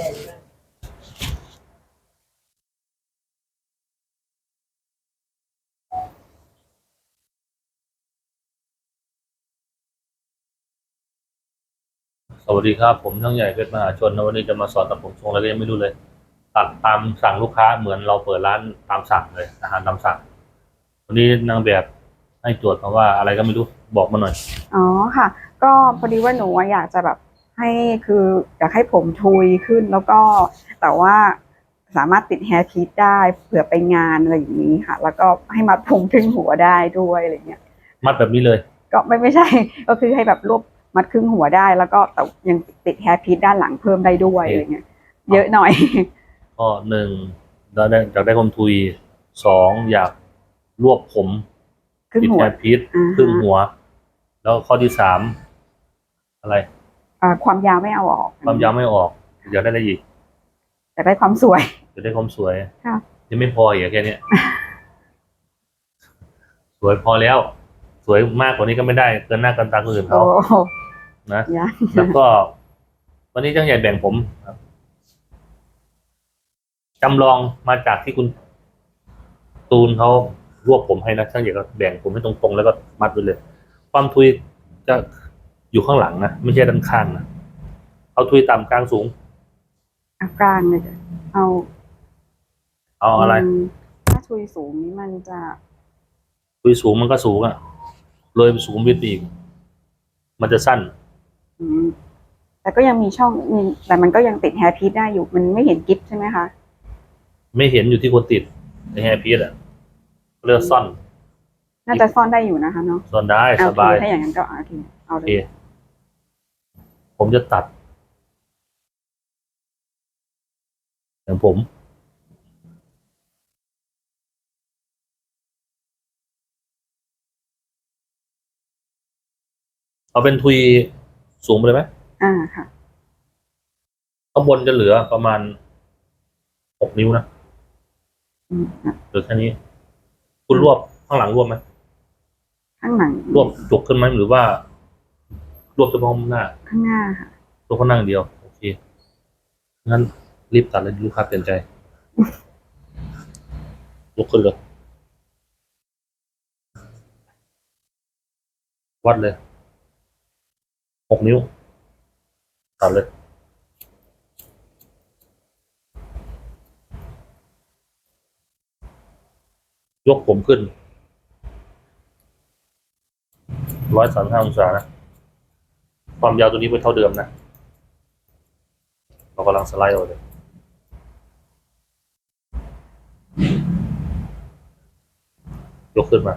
ก่อยู่นะสวัสดีครับ ผมช่างใหญ่เพชรมหาชนนะวันนี้จะมาสอนตัดผมทรงอะไรก็ยังไม่รู้เลย ตัดตามสั่งลูกค้าเหมือนเราเปิดร้านตามสั่งเลย อาหารตามสั่ง วันนี้นางแบบให้ตรวจมาว่าอะไรก็ไม่รู้บอกมาหน่อย อ๋อค่ะ ก็พอดีว่าหนูอะอยากจะแบบ ให้คืออยากให้ผมทุยขึ้นแล้วก็แต่ว่าสามารถติดแฮร์พีทได้เผื่อไปงานอะไรอย่างนี้ค่ะ แล้วก็ให้มัดผมครึ่งหัวได้ด้วยอะไรเงี้ยมัดแบบนี้เลย ก็ไม่ไม่ใช่ ก็คือให้แบบรวบมัดครึ่งหัวได้ แล้วก็แต่ยังติดแฮร์พีทด้านหลังเพิ่มได้ด้วยอะไรเงี้ยเยอะหน่อยก็หนึ่งเราได้อยากได้ความทุยสองอยากรวบผมครึ่งติดหัวแฮร์พีทอ่าฮะครึ่งหัว แล้วข้อที่สามอะไร อ่าความยาวไม่เอาออก ความยาวไม่ออก อยากได้อะไรอีกอยากได้ความสวย อยากได้ความสวยค่ะ ยังไม่พออีกเหรอแค่เนี้ย สวยพอแล้ว สวยมากกว่านี้ก็ไม่ได้ เกินหน้าเกินตาคนอื่นโอ้เขานะยังแล้วก็ วันนี้ช่างใหญ่แบ่งผมครับจำลองมาจากที่คุณ ตูนเขารวบผมให้นะช่างใหญ่ก็แบ่งผมให้ตรงๆแล้วก็มัดไปเลย ความทุยจะ อยู่ข้างหลังนะไม่ใช่ด้านข้างนะเอาทุยต่ำกลางสูงเอากลางเลยจ้ะเอาเอาอะไร มถ้าทุยสูงนี้มันจะทุยสูงมันก็สูงอะเลยไปสูงวิดไปอีก มันจะสั้น อืมแต่ก็ยังมีช่องมีแต่มันก็ยังติดแฮร์พีทได้อยู่ มันไม่เห็นกิฟใช่ไหมคะไม่เห็นอยู่ที่คนติดในแฮร์พีซอะเลือกซ่อนน่าจะซ่อนได้อยู่นะคะเนาะซ่อนได้โอสเคบาย ถ้าอย่างนั้นก็โอเคเอาโอเลเคย ผมจะตัดอย่างผมเอาเป็นทุยสูงไปเลยไหมอ่าค่ะ ข้างบนจะเหลือประมาณหกนิ้วนะอืมอะเหลือแค่นี้ คุณรวบข้างหลังรวบไหมข้างหลังรวบจุกขึ้นไหมหรือว่า รวบเฉพาะหน้าข้างหน้าค่ะตัวเขานั่งเดียว โอเคงั้นรีบตัดเลยลูกค้าเปลี่ยนใจลุกขึ้นเลยวัดเลยหกนิ้วตัดเลยยกผมขึ้นร้อยสามห้าองศานะ ความยาวตัวนี้เป็นเท่าเดิมนะ เรากำลังสไลด์เอาเลยยกขึ้นมา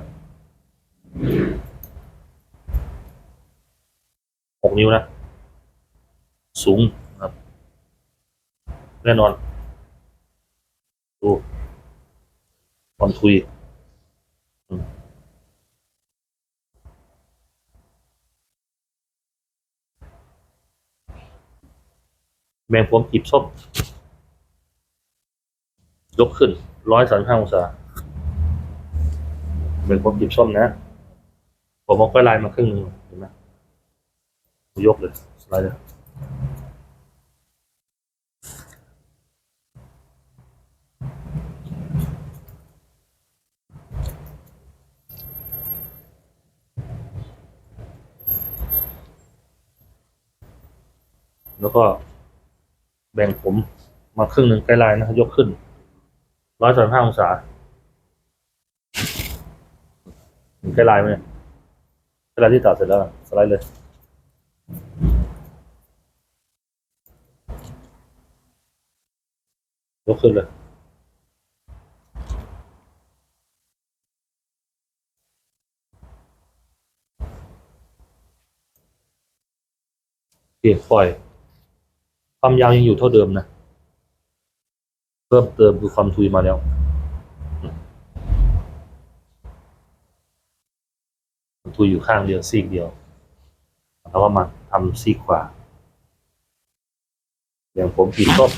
หกนิ้วนะ สูงครับ แน่นอน ดูความทุย แบ่งผมกีบส้มยกขึ้นร้อยสามห้าองศาเป็นผมกีบส้มนะ ผมเอาก้อยลายมาครึ่งหนึงเห็นไหมยกเลยสไลด์เลยแล้วก็ แบ่งผมมาครึ่งหนึ่งใกล้ลายนะยกขึ้นร้อยสามห้าองศาเห็นใกล้ลายไหมเนี่ยใกล้ลายที่ตัดเสร็จแล้วสไลด์เลยยกขึ้นเลยเปลี่ยนปล่อย ความยาวยังอยู่เท่าเดิมนะ เพิ่มเติมคือความทุยมาแล้วทุยอยู่ข้างเดียวซีกเดียวแล้วก็มาทำซีกขวาอย่างผมขีดต้น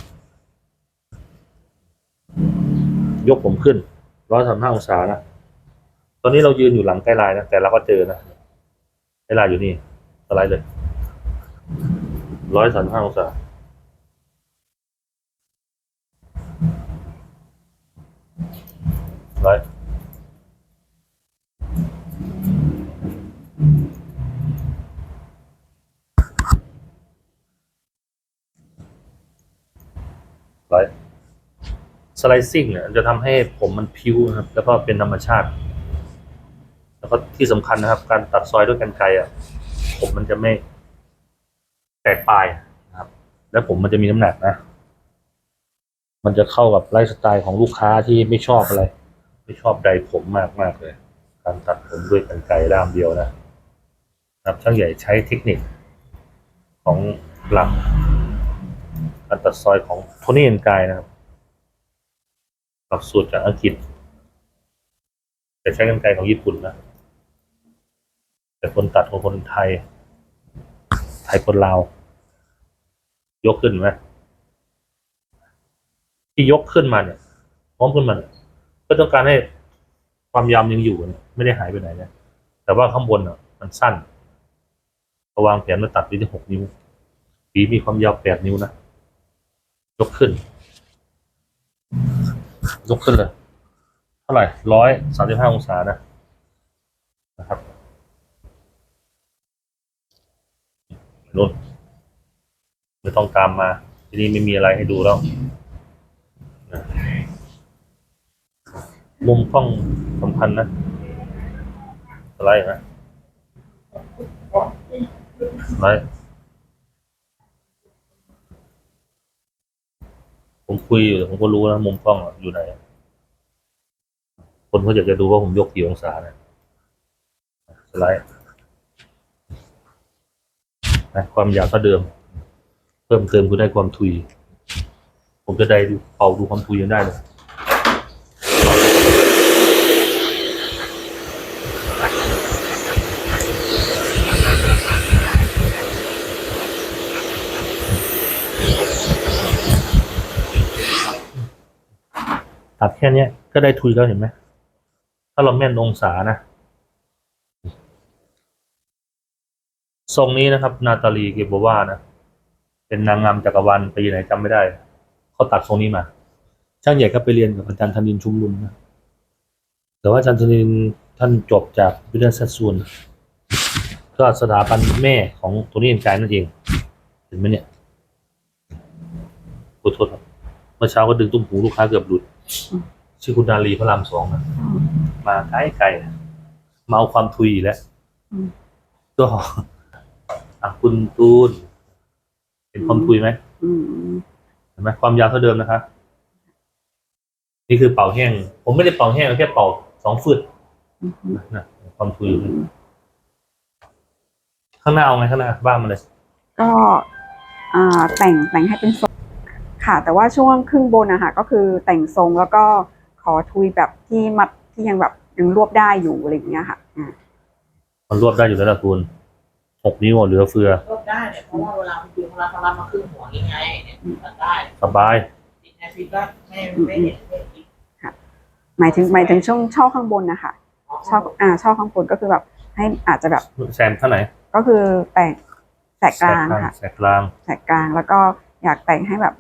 ยกผมขึ้นร้อยสามห้าองศานะ ตอนนี้เรายืนอยู่หลังใกล้ลายนะ แต่เราก็เจอนะใกล้ลายอยู่นี่สไลด์เลยร้อยสามห้าองศา ไลท์สไลซิ่งเนี่ยจะทำให้ผมมันพิ้วนะครับ แล้วก็เป็นธรรมชาติ แล้วก็ที่สำคัญนะครับ การตัดซอยด้วยกันไกอะ ผมมันจะไม่แตกปลายนะครับ แล้วผมมันจะมีน้ำหนักนะ มันจะเข้ากับไลฟ์สไตล์ของลูกค้าที่ไม่ชอบอะไร ไม่ชอบใดผมมากมากเลย การตัดผมด้วยกันไกรด้ามเดียวนะครับช่างใหญ่ใช้เทคนิคของหลัก การตัดซอยของโทนี่เอนกายนะครับหลักสูตรจากอังกฤษ แต่ใช้กันไกรของญี่ปุ่นนะ แต่คนตัดของคนไทย ไทยคนลาว ยกขึ้นไหมที่ยกขึ้นมาเนี่ยพร้อมขึ้นมาเนี่ยก็ต้องการให้ความยาวยังอยู่นะไม่ได้หายไปไหนนะแต่ว่าข้างบนอะ มันสั้นพอวางแผนมาตัดไปที่หกนิ้วปีมีความยาวแปดนิ้วนะ ยกขึ้น ยกขึ้นเลย เท่าไหร่ร้อยสามสิบห้าองศานะ นะครับนุ่นไม่ต้องตามมา ที่นี่ไม่มีอะไรให้ดูแล้วมุมกล้องสำคัญนะ อะไรนะอะไร ผมคุยอยู่ผมก็รู้แล้วมุมกล้องอยู่ไหน คนเขาอยากจะดูว่าผมยกกี่องศานะสไลด์นะความยาวเท่าเดิม เพิ่มเติมคือได้ความทุย ผมจะได้เป่าดูความทุยยังได้เลย ตัดแค่เนี้ยก็ได้ทุยแล้วเห็นไหมถ้าเราแม่นองศานะ ทรงนี้นะครับ นาตาลีเกโบวานะ เป็นนางงามจักรวาลปีไหนจำไม่ได้ เขาตัดทรงนี้มา ช่างใหญ่ก็ไปเรียนกับอาจารย์ธนินชุมนุมนะ แต่ว่าอาจารย์ธนินท่านจบจากวิทยาศาสตร์ส่วนก็สถาบันแม่ของตัวนี้เองกายนั่นเองเห็นไหมเนี่ยขอโทษครับเมื่อเช้าก็ดึงตุ้มหูลูกค้าเกือบหลุด ชื่อคุณนาลีพระรามสองนะมาไกลไกลๆมาเอาความทุยอีกแล้วอืมก็อะคุณตูน เห็นความทุยไหมอืมเห็นไหมความยาวเท่าเดิมนะคะนี่คือเป่าแห้ง ผมไม่ได้เป่าแห้งแค่เป่าสองฟืดอืมนะความทุยอยู่นี่ข้างหน้าเอาไงข้างหน้าบ้านมาเลย ก็ อ่าแต่งแต่งให้เป็นทรง ค่ะ แต่ว่าช่วงครึ่งบนนะคะก็คือแต่งทรงแล้วก็ขอทุยแบบที่มัดที่ยังแบบยังรวบได้อยู่อะไรอย่างเงี้ยค่ะอ่ามันรวบได้อยู่แล้วล่ะคุณหกนิ้วเหลือเฟือรวบได้เนี่ยเพราะว่าเวลาคุณดูเวลาเขารับมาครึ่งหัวยังไงเนี่ยตัดได้สบายติดในฟีดก็ไม่ไม่เห็นไม่ติดหมายถึงหมายถึงช่วงช่อข้างบนนะคะช่ออ่าช่อข้างบนก็คือแบบ ให้อาจจะแบบแซมเท่าไหร่ก็คือแต่งแสกกลางค่ะแสกกลางแสกกลางแล้วก็ อยากแต่งให้แบบ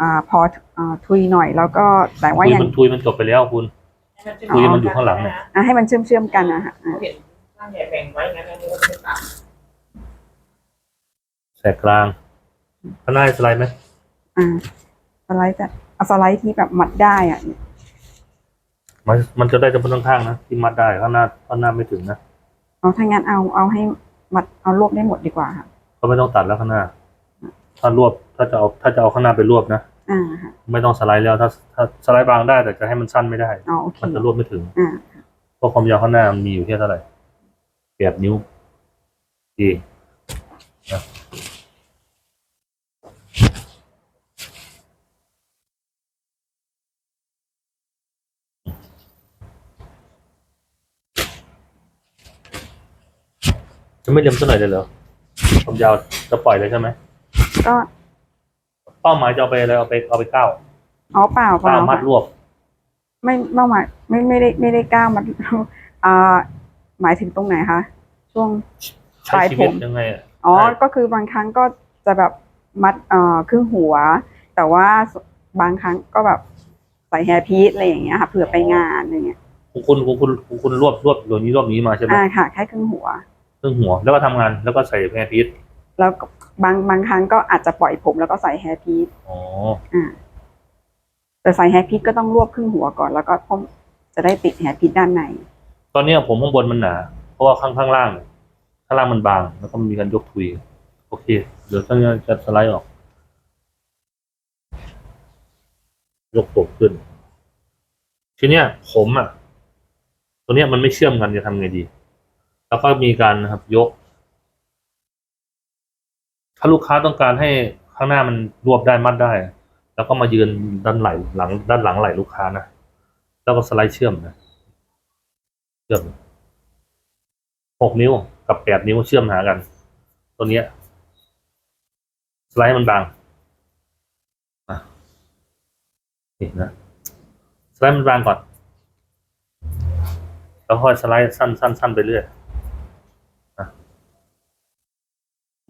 อ่าพออ่าทุยหน่อยแล้วก็แต่ว่าทุยยัง มันทุยมันจบไปแล้วคุณ คุยมันอยู่ข้างหลังเนี่ย อ่าให้มันเชื่อมเชื่อมๆกันนะคะอ่าเขาเห็นร่างใหญ่แบ่งไว้งั้นอันนี้ก็เป็นต่างแสกกลางข้างหน้าสไลด์ไหมอ่าสไลด์จะเอาสไลด์ที่แบบมัดได้อะมันมันจะได้จำนวนข้างๆนะที่มัดได้ข้างหน้าข้างหน้าไม่ถึงนะเอาถ้างั้นเอาเอาให้มัดเอารวบได้หมดดีกว่าค่ะก็ไม่ต้องตัดแล้วข้างหน้าถ้ารวบ ถ้าจะเอาถ้าจะเอาข้างหน้าไปรวบนะอ่าค่ะไม่ต้องสไลด์แล้วถ้าถ้าสไลด์บางได้แต่จะให้มันสั้นไม่ได้ อ๋อโอเคมันจะรวบไม่ถึงอ่าเพราะความยาวข้างหน้ามันมีอยู่แค่เท่าไหร่แปดนิ้วดีนะจะไม่เล็มสักหน่อยเลยเหรอความยาวจะปล่อยเลยใช่ไหมก็ เป้าหมายจะเอาไปอะไรเอาไปเอาไปเก้าอ๋อเปล่าเปเก้าล่ามัดค่ะรวบ ไม่เป้าหมายไม่ไม่ได้ไม่ได้ก้าวมัดอ่าหมายถึงตรงไหนคะช่วง ใช้ชีวิตปลายผมยังไงอะ อ๋อ ใช่ ก็คือบางครั้งก็จะแบบมัดเอ่อครึ่งหัว แต่ว่าบางครั้งก็แบบใส่แฮร์พีซอะไรอย่างเงี้ยค่ะเผื่อไปงานอะไรเงี้ยคุณคุณคุณคุณคุณรวบรวบตัวนี้รวบนี้มาใช่ไหมอ่าค่ะ แค่ครึ่งหัวเครื่องหัวแล้วก็ทำงานแล้วก็ใส่แพรพีช แล้วก็บางบางครั้งก็อาจจะปล่อยผมแล้วก็ใส่แฮร์พีซอ๋อ อ่า แต่ใส่แฮร์พิทก็ต้องรวบครึ่งหัวก่อน แล้วก็พ่อจะได้ติดแฮร์พิทด้านใน ตอนเนี้ยผมข้างบนมันหนา เพราะว่าข้างข้างล่างเนี่ยข้างล่างมันบาง แล้วก็มีการยกทุย โอเค เดี๋ยวท่านจะสไลด์ออก ยกผมขึ้น ทีเนี้ยผมอะ ตัวเนี้ยมันไม่เชื่อมกันจะทำไงดี แล้วก็มีการนะครับยก ถ้าลูกค้าต้องการให้ข้างหน้ามันรวบได้มัดได้ แล้วก็มายืนด้านไหลหลัง ด้านหลังไหลลูกค้านะแล้วก็สไลด์เชื่อมนะเชื่อมหกนิ้วกับแปดนิ้วเชื่อมหากัน ตัวเนี้ย สไลด์มันบางนี่นะสไลด์มันบางก่อน แล้วค่อยสไลด์สั้นสั้นสั้นไปเรื่อยนะ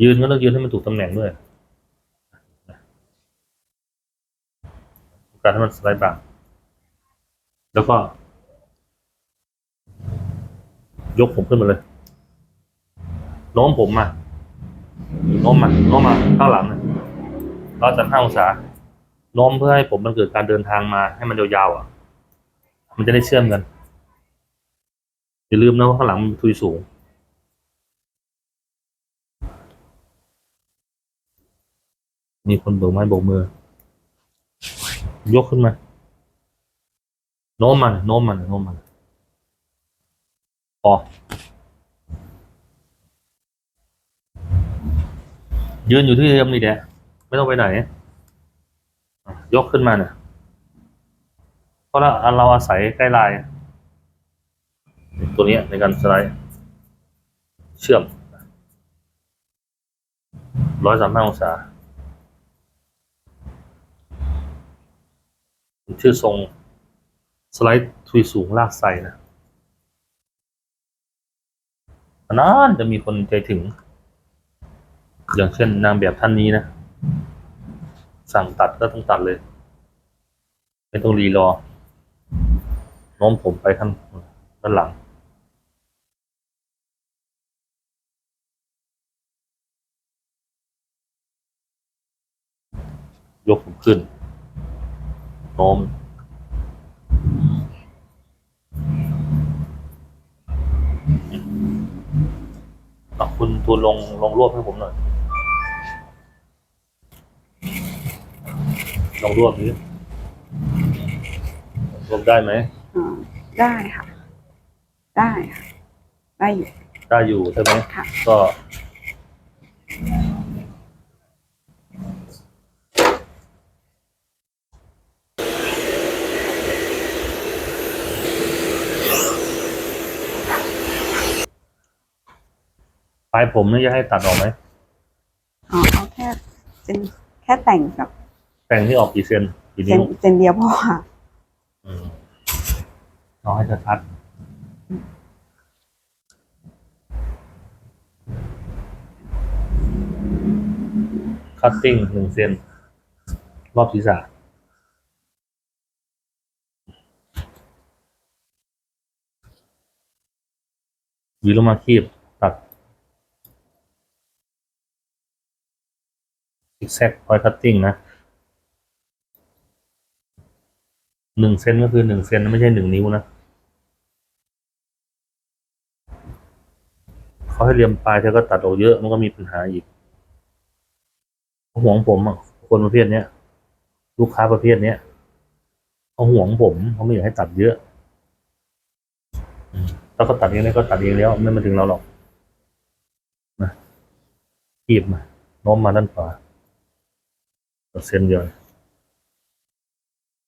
ยืนก็ต้องยืนให้มันถูกตำแหน่งด้วยการให้มันสไลด์บางแล้วก็ ยกผมขึ้นมาเลยโน้มผมมาโน้มมาโน้มมาข้างหลังนะร้อยสามห้าองศาโน้มเพื่อให้ผมมันเกิดการเดินทางมาให้มันยาวๆอะ มันจะได้เชื่อมกันอย่าลืมนะว่าข้างหลังมันทุยสูง มีคนโบกไม้โบกมือ ยกขึ้นมา โน้มมันโน้มมันโน้มมันพอยืนอยู่ที่เดิมนี่แหละไม่ต้องไปไหน ยกขึ้นมาเนี่ยเพราะเราอาศัยใกล้ลาย ตัวนี้ในการสไลด์ เชื่อมร้อยสามห้าองศา ชื่อทรงสไลด์ทุยสูงลากไซนะนานจะมีคนใจถึง อย่างเช่นนางแบบท่านนี้นะ สั่งตัดก็ต้องตัดเลย ไม่ต้องรีรอโน้มผมไปข้างด้านหลังยกผมขึ้น น้มอะคุณทูนลงลงรวบให้ผมหน่อยลองรวบนี้รวบได้ไหม อ่าได้ค่ะ ได้ค่ะ ได้อยู่ ได้อยู่ใช่ไหม ค่ะ ก็ ปลายผมนี่จะให้ตัดออกไหมอ๋อเอาแค่เป็นแค่แต่งกับแต่งที่ออกกี่เซนกี่เซนิ้นวเซนเดียวพอค่ะอืมเอาให้ชัดๆคัตติ้งหนึ่งเซนรอบศีรษะหวีลงมาคีบ ตัด ซิกแซกพอยคัตติ้งนะหนึ่งเซนก็คือหนึ่งเซนไม่ใช่หนึ่งนิ้วนะเขาให้เรียมปลายเธอก็ตัดออกเยอะมันก็มีปัญหาอีกห่วงผมอะคนประเภทเนี้ยลูกค้าประเภทเนี้ยเขาห่วงผมเขาไม่อยากให้ตัดเยอะถ้าเขาตัดเองได้ก็ตัดเองแล้ว ไม่มาถึงเราหรอกนะขีบมาโน้มมาด้านขวา เส้นเดียว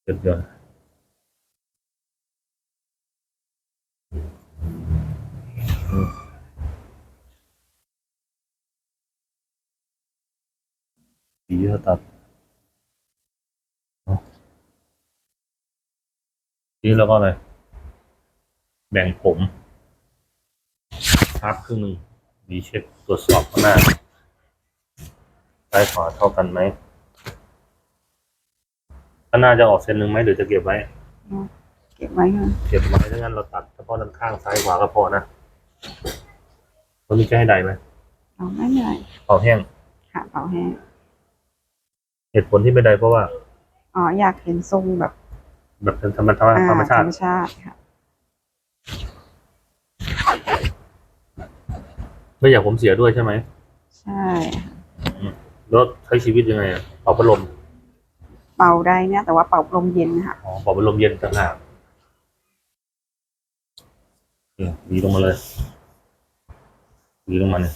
เส้นเดียวสีจะตัดเนอะทีนี้แล้วก็อะไร แบ่งผมพาร์ทครึ่งหนึ่งดีเช็คตรวจสอบข้างหน้าซ้ายขวาเท่ากันไหม ข้างหน้าจะออกเส้นหนึ่งไหมหรือจะเก็บไว้ เก็บไว้ค่ะเก็บไว้ถ้างั้นเราตัดเฉพาะด้านข้างซ้ายขวาก็พอนะตัวนี้จะให้ใดไหมเอาไม่เหนื่อยเป่าแห้ง ค่ะเป่าแห้งเหตุผลที่ไม่ได้เพราะว่า อ๋ออยากเห็นทรงแบบแบบเป็นธรรมชาติอ่าธรรมชาธรติรมชาติค่ะไม่อยากผมเสียด้วยใช่ไหมใช่แล้วใช้ชีวิตยังไงอะเป่าพัดลม เป่าได้เนี่ย แต่ว่าเป่าลมเย็นค่ะอ๋อเป่าลมเย็นต่างหากนี่หวีลงมาเลยหวีลงมาเนี่ย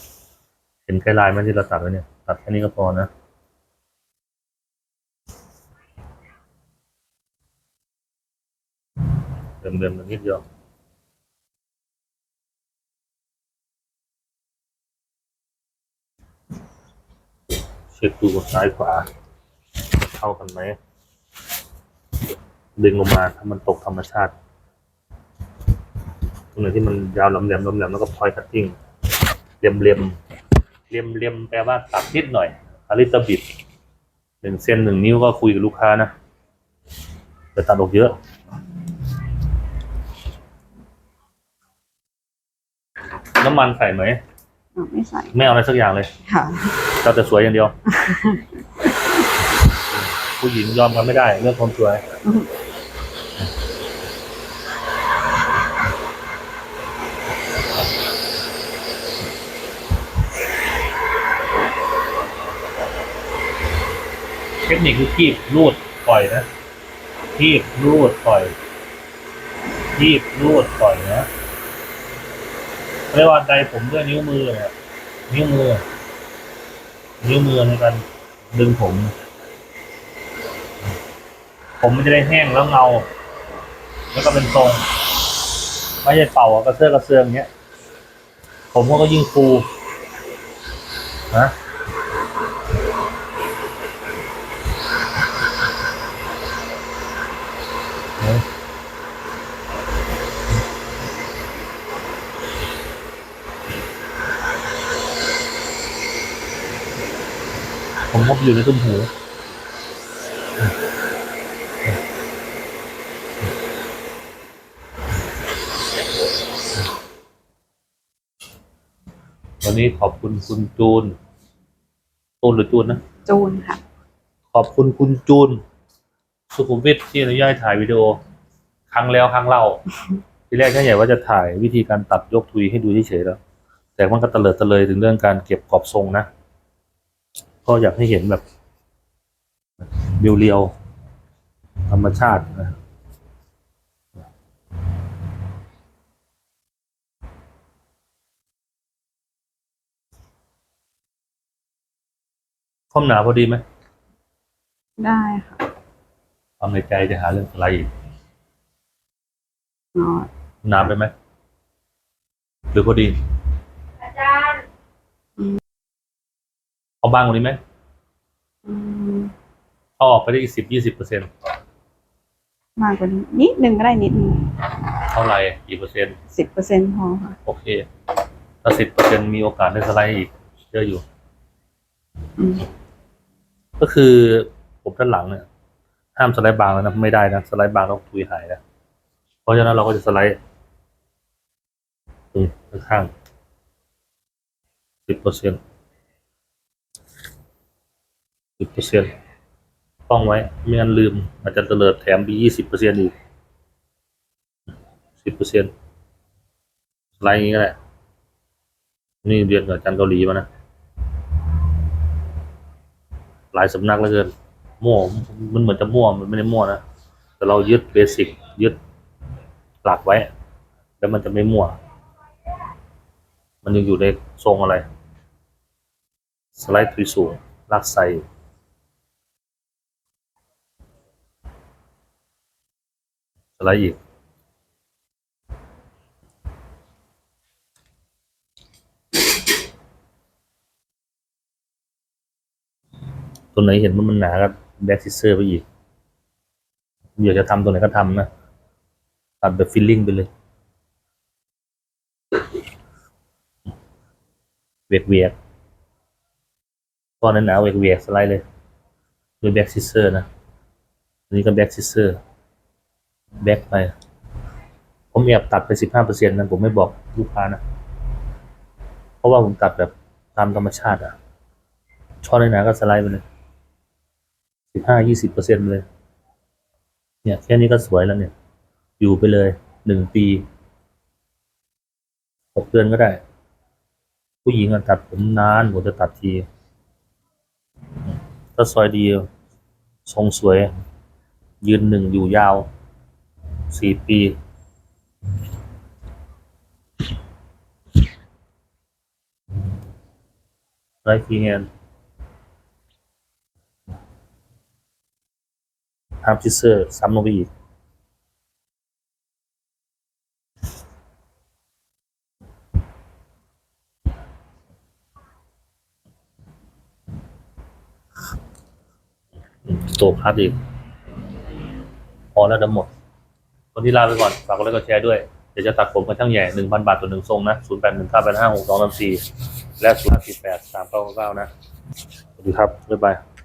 เห็นไกด์ไลน์ไหมที่เราตัดไว้เนี่ย ตัดแค่นี้ก็พอนะเดิมเดิมๆนิดเดียวเช็คดูซ้ายขวา เท่ากันไหม ดึงลงมาถ้ามันตกธรรมชาติ ตรงไหนที่มันยาวแหลมแหลมแหลมแล้วก็พอยคัตติ้งเลียมเลียมเลียมเลียมแปลว่าตัดนิดหน่อยอาริตบิดหนึ่งเซนหนึ่งนิ้วก็คุยกับลูกค้านะแต่ตัดออกเยอะน้ำมันใส่ไหมอ๋อไม่ใส่ไม่เอาอะไรสักอย่างเลย ค่ะเราจะสวยอย่างเดียว ผู้หญิงยอมกันไม่ได้ เรื่องความสวย เทคนิคคือคีบรูดปล่อยนะคีบรูดปล่อยคีบรูดปล่อยนะเรียกว่าใดผมด้วยนิ้วมือเนี่ยนิ้วมือ นิ้วมือในการดึงผม ผมมันจะได้แห้งแล้วเงา แล้วก็เป็นทรงไม่ใช่เป่ากระเซาะกระเสืองเงี้ย ผมก็ยิ่งฟูนะผมก็อยู่ในตุ้มหู นนี้ขอบคุณคุณจูนจูนหรือจูนนะ จูนค่ะ ขอบคุณคุณจูน สุขุมวิทที่อนุญาตให้ถ่ายวิดีโอ ครั้งแล้วครั้งเล่า ทีแรกท่านใหญ่ว่าจะถ่ายวิธีการตัดยกทุยให้ดูเฉยๆแล้ว แต่มันก็เตลิดเตะเลยถึงเรื่องการเก็บกรอบทรงนะ ก็อยากให้เห็นแบบเรียวๆธรรมชาตินะ ความหนาพอดีไหมได้ค่ะความในใจจะหาเรื่องอะไรอีกอ๋อหนาไปไหมหรือพอดี อาจารย์เอาบางกว่านี้ไหมอืมเอาออกไปได้อีกสิบยี่สิบเปอร์เซ็นต์มากกว่านี้นิดนึงก็ได้นิดนึงเท่าไหร่กี่เปอร์เซ็นต์สิบเปอร์เซ็นต์พอค่ะโอเคถ้าสิบเปอร์เซ็นต์มีโอกาสได้สไลด์อีกเยอะอยู่ อืม ก็คือผมด้านหลังเนี่ย ห้ามสไลด์บางแล้วนะไม่ได้นะสไลด์บางต้องทุยหายนะเพราะฉะนั้นเราก็จะสไลด์ตรงข้างสิบเปอร์เซ็นต์สิบเปอร์เซ็นต์ต้องไว้ไม่งั้นลืมอาจจะเตลิดแถมไปยี่สิบเปอร์เซ็นต์อีกสิบเปอร์เซ็นต์สไลด์อย่างนี้ก็ได้นี่เรียนกับอาจารย์เกาหลีมานะ หลายสำนักเหลือเกินมั่วมันเหมือนจะมั่วมันไม่ได้มั่วนะแต่เรายึดเบสิกยึดหลักไว้ แล้วมันจะไม่มั่ว มันยังอยู่ในทรงอะไร สไลด์ทุยสูงลากไซสไลด์อีก ตัวไหนเห็นว่ามันหนาก็แบ็กซิเซอร์ไปอีกอยากจะทำตัวไหนก็ทำนะ ตัดแบบฟิลลิ่งไปเลยเวียกเวกตอนนั้นหนาเวียกเวกสไลด์เลยด้วยแบ็กซิเซอร์นะอันนี้ก็แบ็กซิเซอร์แบ็กไป ผมแอบตัดไปสิบห้าเปอร์เซ็นต์นะผมไม่บอกลูกค้านะ เพราะว่าผมตัดแบบตามธรรมชาติอะช่อในหนาก็สไลด์ไปเลย สิบห้ายี่สิบเปอร์เซ็นต์เลย เนี่ยแค่นี้ก็สวยแล้วเนี่ย อยู่ไปเลยหนึ่งปีหกเดือนก็ได้ ผู้หญิงอะตัดผมนานกว่าจะตัดที ถ้าซอยดีทรงสวย ยืนหนึ่งอยู่ยาวสี่ปีไรฟีแฮน ทำทิเซอร์ซ้ำลงไปอีกโตพัดอีกพอแล้วเดี๋ยวหมดวันนี้ลาไปก่อน ฝากกดไลค์กดแชร์ด้วย เดี๋ยวจะตัดผมกับช่างใหญ่หนึ่งพันบาทต่อหนึ่งทรงนะศูนย์แปดหนึ่งเก้าแปดห้าหกสองสามสี่และศูนย์สี่แปดสามเก้าเก้านะ สวัสดีครับ บ๊ายบาย